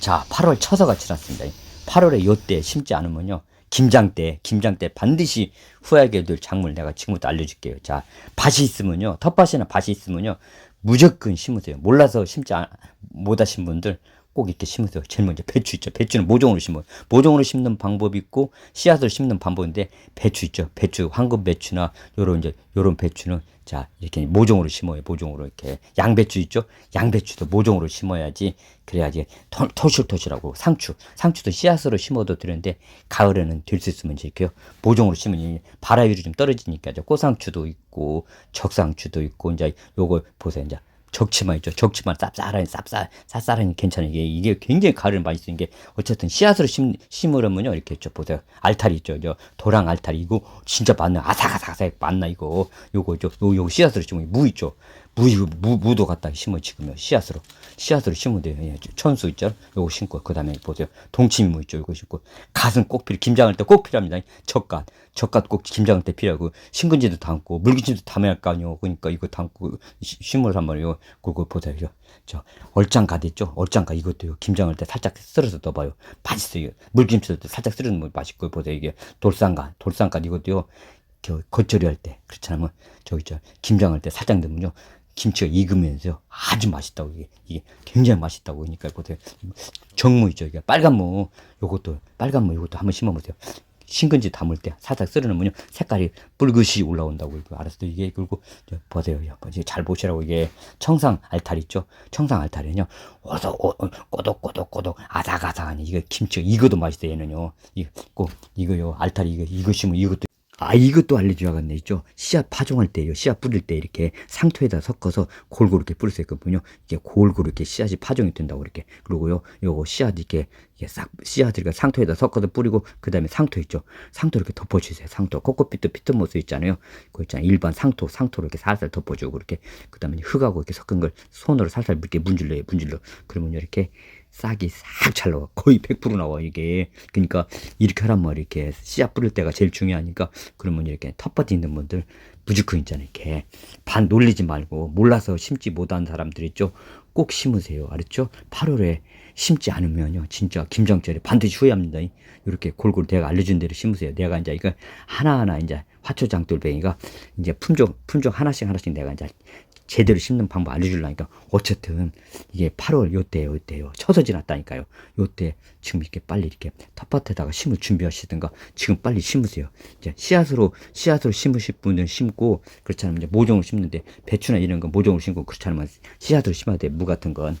자, 8월 처서가 지났습니다. 8월에 요때 심지 않으면요. 김장 때, 김장 때 반드시 후하게 될 작물 내가 지금부터 알려줄게요. 자, 밭이 있으면요. 텃밭이나 밭이 있으면요. 무조건 심으세요. 몰라서 심지 않, 못하신 분들 꼭 이렇게 심으세요. 제일 먼저 배추 있죠. 배추는 모종으로 심어요. 모종으로 심는 방법이 있고 씨앗으로 심는 방법인데 배추 있죠. 배추 황금 배추나 요런 이제 요런 배추는 자 이렇게 모종으로 심어요. 모종으로 이렇게 양배추 있죠. 양배추도 모종으로 심어야지 그래야지 토- 토실토실하고 상추 상추도 씨앗으로 심어도 되는데 가을에는 될 수 있으면 이렇게요. 모종으로 심으면 발화율이 좀 떨어지니까 저 꽃상추도 있고 적상추도 있고 이제 요거 보세요. 이제 적치만 있죠. 적치만 쌉싸라니 쌉싸 쌉싸라니 괜찮아요. 이게 이게 굉장히 가을에 맛있는 게 어쨌든 씨앗으로 심 심으려면요 이렇게 저 보세요. 알타리 있죠. 저 도랑 알타리 이거 진짜 맞나 아삭아삭아삭 맞나 이거 요거 저 요, 요 씨앗으로 심으면 무 있죠. 무 무 무도 갖다 심어 지금요 씨앗으로 씨앗으로 심으면 돼요. 예, 천수 있죠. 요거 심고 그 다음에 보세요. 동치미 있죠. 요거 심고 갓은 꼭 필요. 김장할 때 꼭 필요합니다. 젓갓 젓갓 꼭 김장할 때 필요하고 신근지도 담고 물김치도 담아야 할 거 아니요. 그러니까 이거 담고 시- 심으러 한 말이요. 그거 보세요. 저 얼짱갓 있죠. 얼짱갓 이것도요. 김장할 때 살짝 썰어서 넣어봐요. 맛있어요. 물김치도 살짝 썰어 넣으면 맛있고 보세요. 이게 돌산갓 돌산갓 이것도요. 저 겉절이 할 때 그렇지 않으면 저기 저 김장할 때 살짝 넣으면요. 김치가 익으면서 아주 맛있다고 이게 이게 굉장히 맛있다고 그러니까 보세요. 정무 있죠. 이게 빨간 무 요것도 빨간 무 요것도 한번 심어 보세요. 신근지 담을 때 살짝 썰어놓으면요 색깔이 붉으시 올라온다고 이거 알았어 이게 그리고 저 보세요 이제 잘 보시라고 이게 청상 알탈 있죠 청상 알탈은요 오독 오- 오- 꼬독꼬독꼬독 아삭아삭하니 이거 김치가 익어도 맛있어요 얘는요 이거 꼭 이거요 알탈이 이거 이거 심으면 이것도 아 이것도 알려줘야겠네. 있죠? 씨앗 파종할 때요. 씨앗 뿌릴 때 이렇게 상토에다 섞어서 골고루 이렇게 뿌릴 수 있거든요. 이게 골고루 이렇게 씨앗이 파종이 된다고 이렇게 그리고요. 요거 씨앗 이렇게 싹 씨앗을 이렇게 상토에다 섞어서 뿌리고 그 다음에 상토 있죠? 상토 이렇게 덮어주세요. 상토 코코피트 피트모스 있잖아요. 그거 있잖아요. 일반 상토 상토로 이렇게 살살 덮어주고 이렇게 그 다음에 흙하고 이렇게 섞은 걸 손으로 살살 이렇게 문질러요. 문질러. 그러면 이렇게 싹이 싹 잘 나와. 거의 100% 나와 이게. 그러니까 이렇게 하란 말이 이렇게 씨앗 뿌릴 때가 제일 중요하니까 그러면 이렇게 텃밭 있는 분들 무조건 있잖아요 이렇게. 반 놀리지 말고 몰라서 심지 못한 사람들 있죠? 꼭 심으세요. 알았죠? 8월에 심지 않으면요. 진짜 김장철에 반드시 후회합니다. 이렇게 골고루 내가 알려준 대로 심으세요. 내가 이제 이거 하나하나 이제 화초장돌뱅이가 이제 품종 품종 하나씩 하나씩 내가 이제 제대로 심는 방법 알려주려니까 어쨌든 이게 8월 요때요 요때요 쳐서 지났다니까요. 요때 지금 이렇게 빨리 이렇게 텃밭에다가 심을 준비하시든가 지금 빨리 심으세요. 이제 씨앗으로 씨앗으로 심으실 분은 심고 그렇지 않으면 이제 모종으로 심는데 배추나 이런 거 모종으로 심고 그렇지 않으면 씨앗으로 심어야 돼무 같은 건